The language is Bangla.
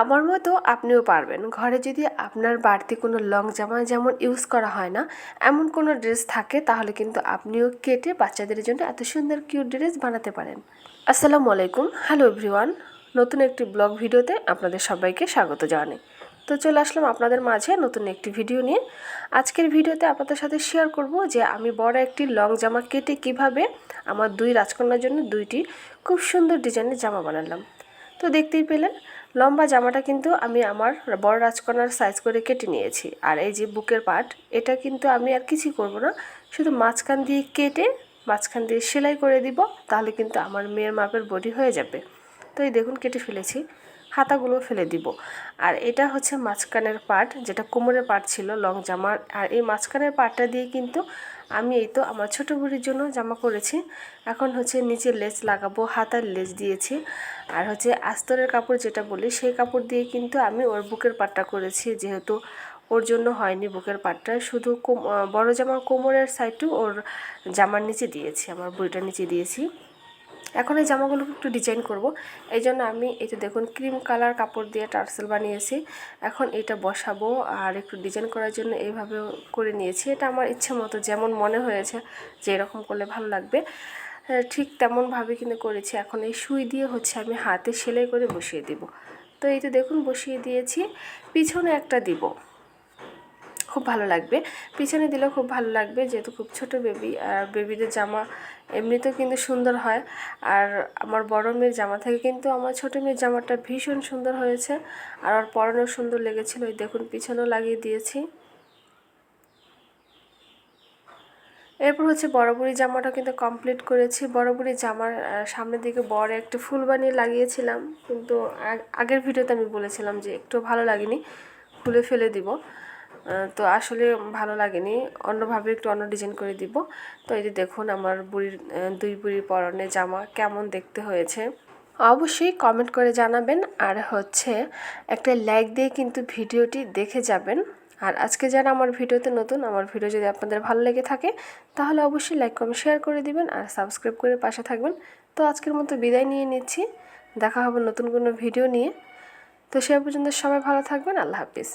আমার মতো আপনিও পারবেন। ঘরে যদি আপনার বাড়তি কোনো লং জামা যেমন ইউজ করা হয় না, এমন কোনো ড্রেস থাকে, তাহলে কিন্তু আপনিও কেটে বাচ্চাদের জন্য এত সুন্দর কিউট ড্রেস বানাতে পারেন। আসসালামু আলাইকুম। হ্যালো এভরিওয়ান নতুন একটি ব্লগ ভিডিওতে আপনাদের সবাইকে স্বাগত জানাই। তো চলে আসলাম আপনাদের মাঝে নতুন একটি ভিডিও নিয়ে। আজকের ভিডিওতে আপনাদের সাথে শেয়ার করব যে আমি বড় একটি লং জামা কেটে কীভাবে আমার দুই রাজকন্যার জন্য দুইটি খুব সুন্দর ডিজাইনের জামা বানালাম। তো দেখতেই পেলেন, লম্বা জামাটা কিন্তু আমি আমার বড় রাজকনার সাইজ করে কেটে নিয়েছি। আর এই যে বুকের পার্ট এটা কিন্তু আমি আর কিছুই করব না, শুধু মাঝখান দিয়ে কেটে মাঝখান দিয়ে সেলাই করে দিব, তাহলে কিন্তু আমার মেয়ের মাপের বডি হয়ে যাবে। তো এই দেখুন, কেটে ফেলেছি। হাতাগুলো ফেলে দিব। আর এটা হচ্ছে মাঝখানের পার্ট যেটা কোমরের পার্ট ছিল লং জামার। আর এই মাঝখানের পার্টটা দিয়ে কিন্তু আমি এই তো আমার ছোটো বুড়ির জন্য জামা করেছি। এখন হচ্ছে নিচে লেস লাগাবো, হাতার লেস দিয়েছি। আর হচ্ছে আস্তরের কাপড় যেটা বলি, সেই কাপড় দিয়ে কিন্তু আমি ওর বুকের পাটটা করেছি, যেহেতু ওর জন্য হয়নি বুকের পাটটা শুধু বড় জামার কোমরের সাইডটু ওর জামার নিচে দিয়েছি, আমার বুড়িটার নিচে দিয়েছি। এখন এই জামাগুলোকে একটু ডিজাইন করব। এই জন্য আমি এই দেখুন ক্রিম কালার কাপড় দিয়ে টার্সেল বানিয়েছি। এখন এটা বসাবো আর একটু ডিজাইন করার জন্য এইভাবে করে নিয়েছি। এটা আমার ইচ্ছে মতো যেমন মনে হয়েছে যে এরকম করলে ভালো লাগবে। ঠিক তেমনভাবে কিন্তু করেছি। এখন এই সুই দিয়ে হচ্ছে আমি হাতে সেলাই করে বসিয়ে দিব। তো এই তো দেখুন বসিয়ে দিয়েছি, পিছনে একটা দিব। খুব ভালো লাগবে। পিছনে দিলেও খুব ভালো লাগবে, যেহেতু খুব ছোট বেবি আর বেবিদের জামা এমনিতেও কিন্তু সুন্দর হয়। আর আমার বড় মেয়ের জামা থেকে কিন্তু আমার ছোটো মেয়ের জামাটা ভীষণ সুন্দর হয়েছে, আর ওর পরানো সুন্দর লেগেছিলো। ওই দেখুন, পিছনেও লাগিয়ে দিয়েছি। এরপর হচ্ছে বড় বুড়ি জামাটা কিন্তু কমপ্লিট করেছি। বড় বুড়ি জামার সামনের দিকে বড় একটা ফুল বানিয়ে লাগিয়েছিলাম, কিন্তু আগের ভিডিওতে আমি বলেছিলাম যে একটু ভালো লাগেনি, খুলে ফেলে দিব। তো আসলে ভালো লাগেনি। অন্যভাবে একটু অন্য ডিজাইন করে দিব। তো এই যে দেখুন, আমার বুড়ির দুই বুড়ির পরনে জামা কেমন দেখতে হয়েছে। অবশ্যই কমেন্ট করে জানাবেন। আর হচ্ছে, একটা লাইক দিয়ে কিন্তু ভিডিওটি দেখে যাবেন। আর আজকে যারা আমার ভিডিওতে নতুন, আমার ভিডিও যদি আপনাদের ভালো লেগে থাকে, তাহলে অবশ্যই লাইক কমেন্ট শেয়ার করে দিবেন আর সাবস্ক্রাইব করে পাশে থাকবেন। তো আজকের মতো বিদায় নিয়ে নিচ্ছি। দেখা হবে নতুন কোনো ভিডিও নিয়ে। তো সে পর্যন্ত সবাই ভালো থাকবেন। আল্লাহ হাফিজ।